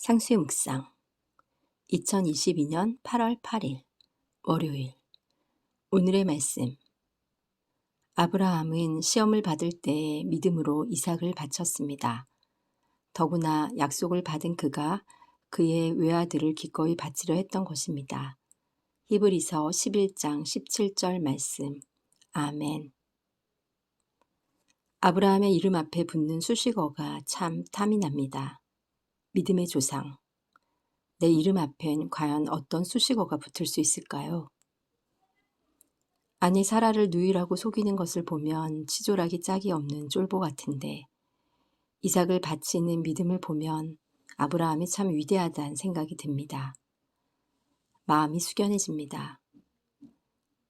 상수의 묵상 2022년 8월 8일 월요일 오늘의 말씀 아브라함은 시험을 받을 때 믿음으로 이삭을 바쳤습니다. 더구나 약속을 받은 그가 그의 외아들을 기꺼이 바치려 했던 것입니다. 히브리서 11장 17절 말씀 아멘 아브라함의 이름 앞에 붙는 수식어가 참 탐이 납니다. 믿음의 조상. 내 이름 앞엔 과연 어떤 수식어가 붙을 수 있을까요? 아내 사라를 누이라고 속이는 것을 보면 치졸하기 짝이 없는 쫄보 같은데 이삭을 바치는 믿음을 보면 아브라함이 참 위대하다는 생각이 듭니다. 마음이 숙연해집니다.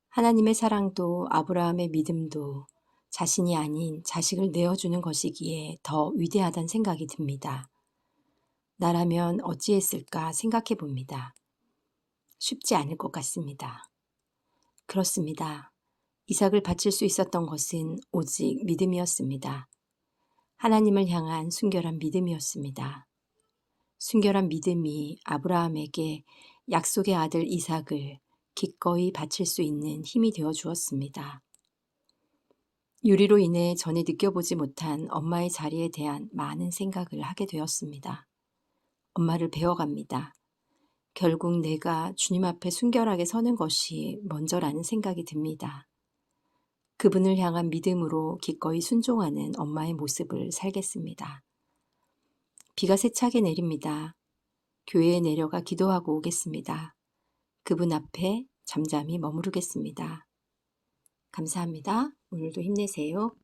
하나님의 사랑도 아브라함의 믿음도 자신이 아닌 자식을 내어주는 것이기에 더 위대하다는 생각이 듭니다. 나라면 어찌했을까 생각해 봅니다. 쉽지 않을 것 같습니다. 그렇습니다. 이삭을 바칠 수 있었던 것은 오직 믿음이었습니다. 하나님을 향한 순결한 믿음이었습니다. 순결한 믿음이 아브라함에게 약속의 아들 이삭을 기꺼이 바칠 수 있는 힘이 되어 주었습니다. 유리로 인해 전에 느껴보지 못한 엄마의 자리에 대한 많은 생각을 하게 되었습니다. 엄마를 배워갑니다. 결국 내가 주님 앞에 순결하게 서는 것이 먼저라는 생각이 듭니다. 그분을 향한 믿음으로 기꺼이 순종하는 엄마의 모습을 살겠습니다. 비가 세차게 내립니다. 교회에 내려가 기도하고 오겠습니다. 그분 앞에 잠잠히 머무르겠습니다. 감사합니다. 오늘도 힘내세요.